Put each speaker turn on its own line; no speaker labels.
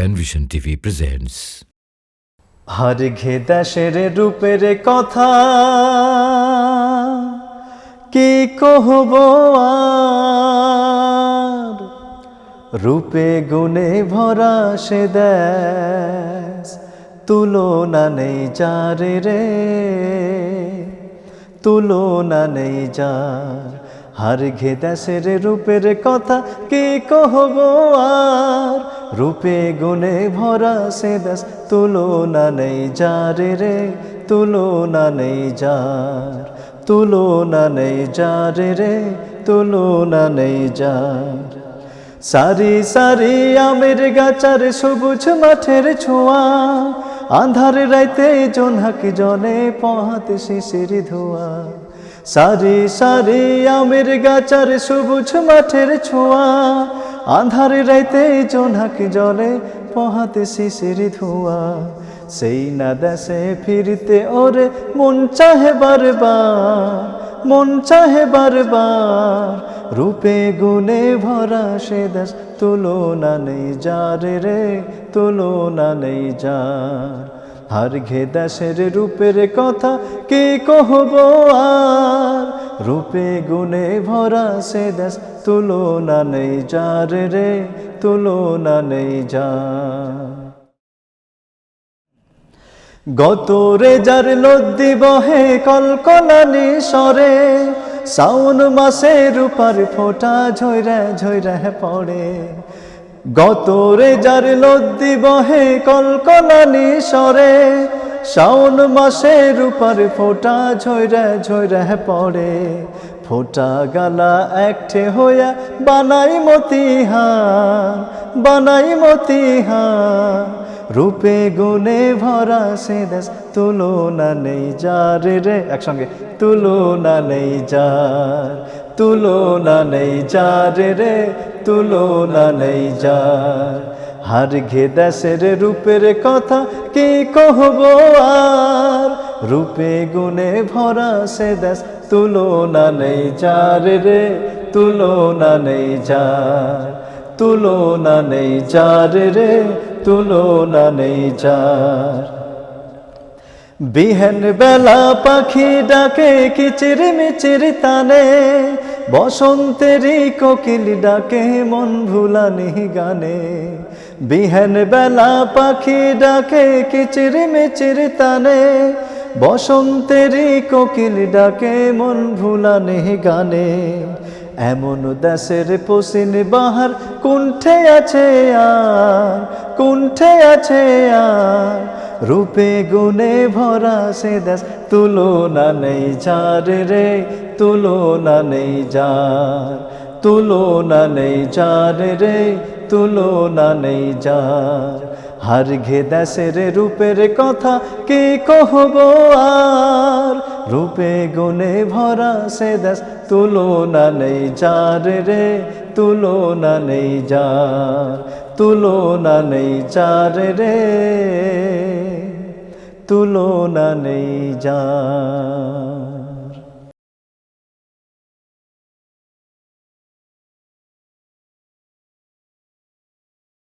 Penvision TV presents
হার ঘে দেশের রূপের কথা, কি কহব আর? রূপে গুণে ভরা সে দেশ, তুলনা নেই যারে রে। তুলনা নেই যার হার ঘে দেশের রূপের কথা কি কহব আর রূপে গুণে ভরা সে দেশ তুলনা নেই যারে রে তুলনা নেই যার তুলনা নেই যারে রে তুলনা নেই যার সারি সারি আমের গাছার সবুজ মাঠের ছোঁয়া আন্ধার রাইতে জোনহাক জলে পহাতে শিশির ধোয়া সারি সারি আমের গাছার সবুজ মাঠের ছোঁয়া। আন্ধার রাইতে জোনহাক জলে পহাতে শিশির ধোয়া। সেই না দেশে ফিরতে ওরে মন চাহে বারবার, মন চাহে বারবার। রূপে গুণে ভরা সে দেশ তুলনা নেই যার রে, তুলনা নেই যার। হার ঘে দেশের রূপের কথা কে কহব আর? রূপে গুণে ভরা সে দেশ তুলনা নেই যার রে, তুলনা নেই যার। গত রেজার লদ্দি বহে কলকলানি সরে সাউন মাসে রূপার ফোটা ঝৈরা ঝৈরা পড়ে। গত রেজার লদ্দি বহে কলকলানি সরে শাওন মাসে রূপার ফোটা ঝৈরা ঝৈরা পড়ে। ফোটা গালা একঠে হইয়া বানাই মতিহা বানাই মতিহার। রূপে গুণে ভরা সে দেশ তুলনা নেই যার রে, একসঙ্গে। তুলনা নেই যার, তুলনা নেই যার রে, তুলনা নেই যার। হার ঘে দেশের রূপের কথা কি কহব আর? রূপে গুণে ভরা সে দেশ তুলনা নেই যার রে, তুলনা নেই যার। তুলনা নেই যার রে, তুলনা নেই যার বিহেন বেলা পাখি ডাকে কিচির মিচির তানে বসন্তেরই কোকিল ডাকে মন ভুলানি গানে। বিহেন বেলা পাখি ডাকে কিচির মিচির তানে বসন্তেরই কোকিল ডাকে মন ভুলানি গানে। এমন দেশের পশিন বাহার কুণ্ঠে আছে আর, কুণ্ঠে আছে আর। রূপে গুণে ভরা সে দেশ তুলনা নেই যার রে, তুলনা নেই যার। তুলনা নেই যার রে, তুলনা নেই যার। হার ঘে দেশের রূপের কথা কে কহব আর? রূপে গুণে ভরা সে দেশ তুলনা নেই যার রে, তুলনা নেই যার, তুলনা নেই যার রে, তুলনা নেই যার।